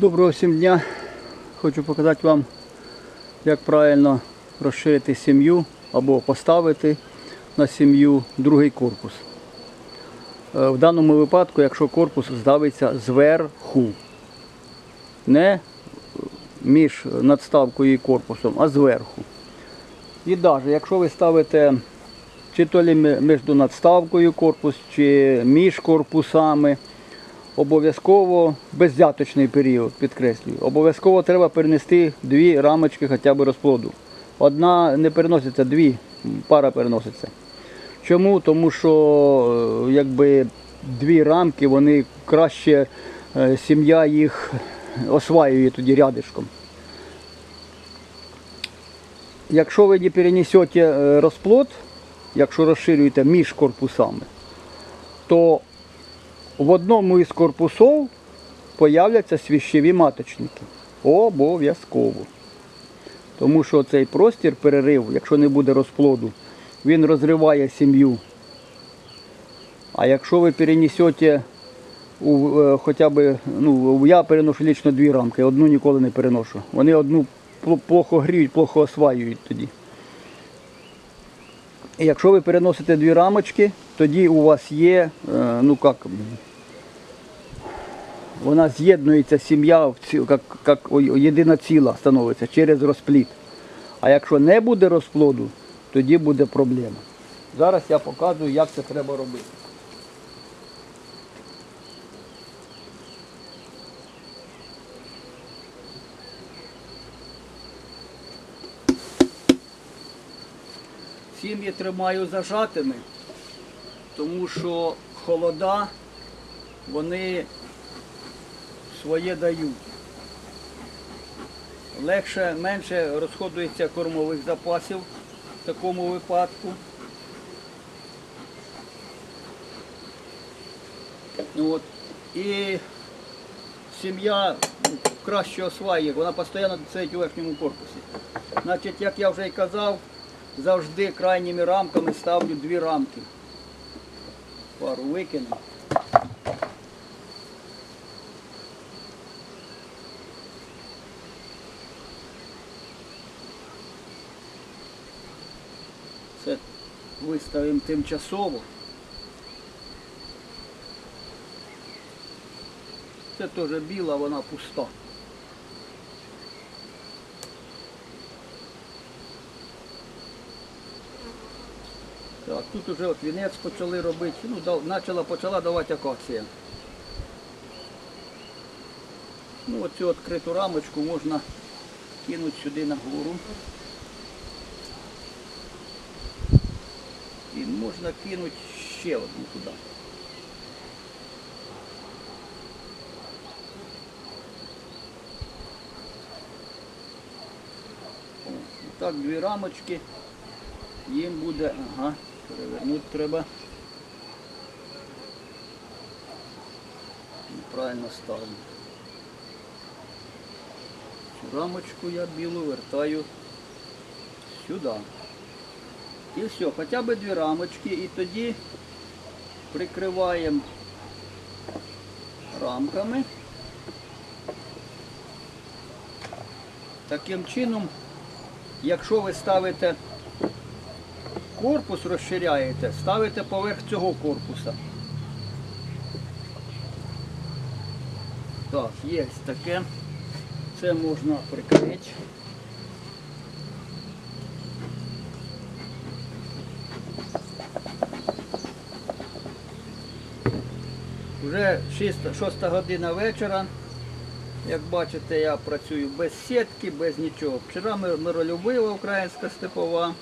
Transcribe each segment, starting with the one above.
Доброго всім дня. Хочу показати вам, як правильно розширити сім'ю або поставити на сім'ю другий корпус. Е, В даному випадку, якщо корпус здавиться зверху, не між надставкою і корпусом, а зверху. І навіть якщо ви ставите чи то між надставкою корпус, чи між корпусами, обов'язково беззяточний період, підкреслюю. Обов'язково треба перенести дві рамочки хоча б розплоду. Одна не переноситься, дві, пара переноситься. Чому? Тому що е, якби дві рамки, вони краще е, сім'я їх осваює тоді рядишком. Якщо ви не перенесете е, розплод, якщо розширюєте між корпусами, то в одному із корпусів появляться свіщеві маточники. Обов'язково. Тому що цей простір перерив, якщо не буде розплоду, він розриває сім'ю. А якщо ви перенесете у, е, хоча б, ну, я переношу лічно дві рамки, одну ніколи не переношу. Вони одну плохо гріють, плохо осваюють тоді. І якщо ви переносите дві рамочки, тоді у вас є, е, ну як, вона з'єднується сім'я, як, як єдина ціла становиться через розплід. А якщо не буде розплоду, тоді буде проблема. Зараз я показую, як це треба робити. Сім'ї тримаю зажатими, тому що холода, вони своє дають. Легше, менше розходується кормових запасів в такому випадку. Ну, От. І сім'я краще осваює, вона постійно сидить у верхньому корпусі. Значить, як я вже й казав, завжди крайніми рамками ставлю дві рамки. Пару викину. Це виставимо тимчасово. Це теж біла, вона пуста. Так, тут уже от вінець почали робити, ну, почала, почала давати акація. Ну, оцю відкриту рамочку можна кинути сюди на гору. І можна кинути ще одну туди. О, Так, дві рамочки. Їм буде, ага, перевернути треба. Правильно ставлю. Рамочку я білу вертаю сюди. І все, хоча б дві рамочки і тоді прикриваємо рамками. Таким чином, якщо ви ставите корпус розширяєте, ставите поверх цього корпуса. Так, є таке. Це можна прикрити. Вже 6, 6 година вечора. Як бачите, я працюю без сітки, без нічого. Вчора ми- миролюбива українська степова.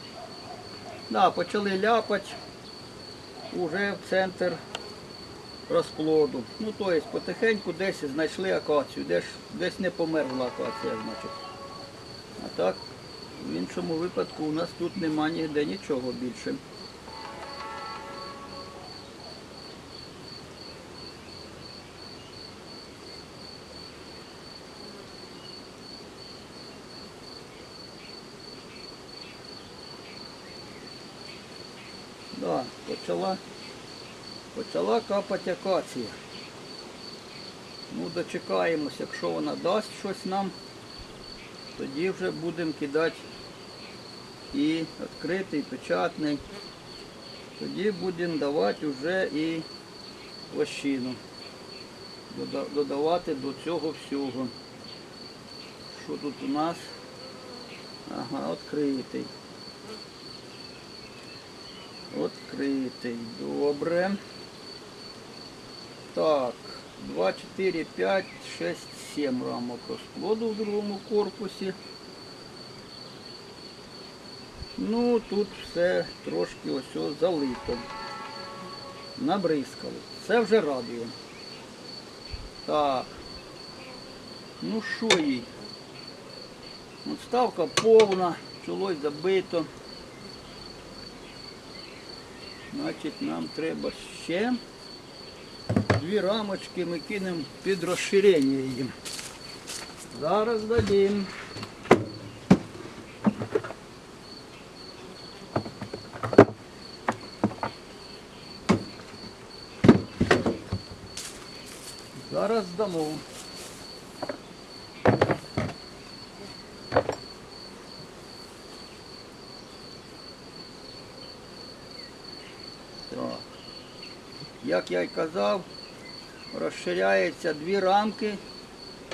Да, почали ляпати уже в центр розплоду. Ну, тобто потихеньку десь знайшли акацію, десь, десь не померла акація, значить. А так, в іншому випадку у нас тут нема ніде нічого більше. Да, почала, почала капати акація. Ну, дочекаємось, якщо вона дасть щось нам, тоді вже будемо кидати і відкритий, і печатний. Тоді будемо давати вже і лощину. Додавати до цього всього. Що тут у нас? Ага, відкритий. Відкритий. Добре. Так, 2, 4, 5, 6, 7 рамок розплоду в другому корпусі. Ну, тут все трошки ось залито. Набризкали. Це вже радує. Так. Ну що їй? Ставка повна, чолось забито. Значить, нам треба ще дві рамочки ми кинемо під розширення їм. Зараз дадим. Зараз дамо. Так. Як я й казав, розширяється дві рамки,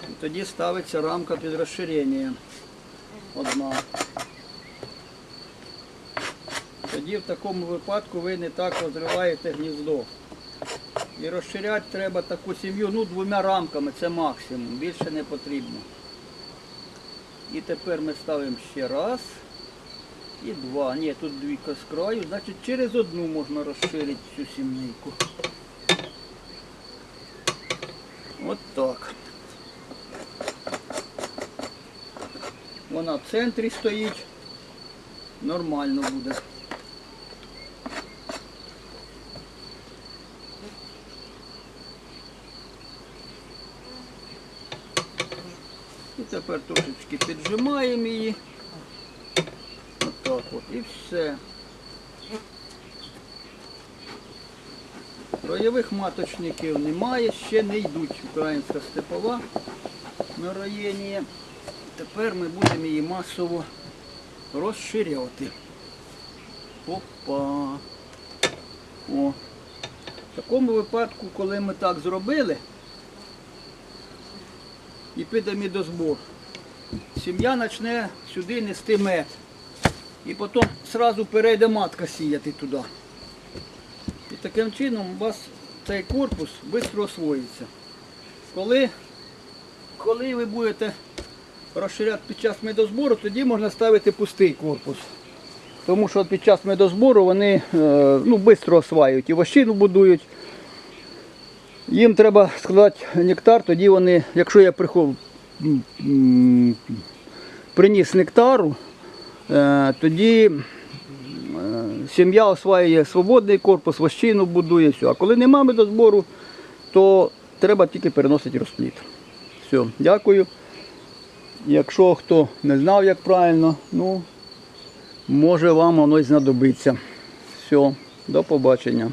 і тоді ставиться рамка під розширення. Одна. Тоді в такому випадку ви не так розриваєте гніздо. І розширяти треба таку сім'ю ну, двома рамками, це максимум, більше не потрібно. І тепер ми ставимо ще раз і два. Ні, тут дві з краю, значить через одну можна розширити цю сімейку. От так. Вона в центрі стоїть. Нормально буде. І тепер трошечки піджимаємо її. Отак от. І все. Роєвих маточників немає, ще не йдуть українська степова на роєння. Тепер ми будемо її масово розширяти. Опа. О. В такому випадку, коли ми так зробили, і підемо до збору, сім'я почне сюди нести мед. І потім одразу перейде матка сіяти туди. І таким чином у вас цей корпус швидко освоїться. Коли, коли ви будете розширяти під час медозбору, тоді можна ставити пустий корпус. Тому що під час медозбору вони е, ну, швидко осваюють і вощину будують. Їм треба складати нектар, тоді вони, якщо я прихов, приніс нектару, тоді е, сім'я осваює свободний корпус, вощину будує, все. А коли нема медозбору, то треба тільки переносити розплід. Все, дякую. Якщо хто не знав, як правильно, ну, може вам воно й знадобиться. Все, до побачення.